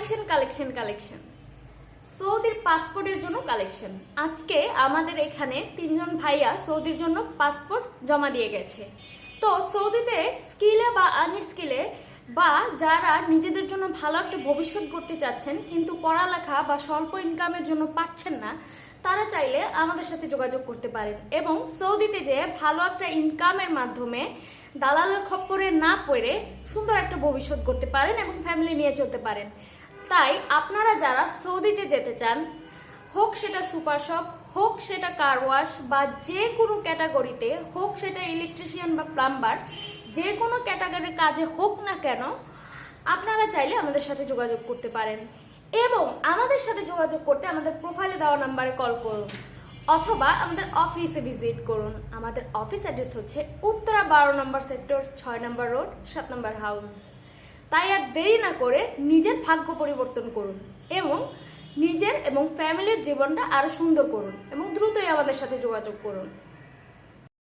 Collection collection collection সৌদির পাসপোর্টের জন্য কালেকশন আজকে আমাদের এখানে তিনজন ভাইয়া সৌদির জন্য পাসপোর্ট জমা দিয়ে গেছে। তো সৌদিতে স্কিলে বা আনস্কিলে বা যারা নিজেদের জন্য ভালো একটা ভবিষ্যৎ করতে চাচ্ছেন, কিন্তু পড়ালেখা বা স্বল্প ইনকামের জন্য পাচ্ছেন না, তারা চাইলে আমাদের সাথে যোগাযোগ করতে পারেন। এবং সৌদিতে যে ভালো একটা ইনকামের মাধ্যমে দালালের খপ্পরে না পড়ে সুন্দর একটা ভবিষ্যৎ করতে পারেন এবং ফ্যামিলি নিয়ে চলতে পারেন। তাই আপনারা যারা সৌদিতে যেতে চান, হোক সেটা সুপার শপ, হোক সেটা কার ওয়াশ, বা যে কোনো ক্যাটাগরিতে, হোক সেটা ইলেকট্রিশিয়ান বা প্লাম্বার, যে কোনো ক্যাটাগরির কাজে হোক না কেন, আপনারা চাইলে আমাদের সাথে যোগাযোগ করতে পারেন। এবং আমাদের সাথে যোগাযোগ করতে আমাদের প্রোফাইলে দেওয়া নাম্বারে কল করুন, অথবা আমাদের অফিসে ভিজিট করুন। আমাদের অফিস অ্যাড্রেস হচ্ছে উত্তরা বারো নম্বর সেক্টর ছয় নম্বর রোড সাত নম্বর হাউস তাই আর দেরি না করে নিজের ভাগ্য পরিবর্তন করুন এবং নিজের এবং ফ্যামিলির জীবনটা আরও সুন্দর করুন এবং দ্রুতই আমাদের সাথে যোগাযোগ করুন।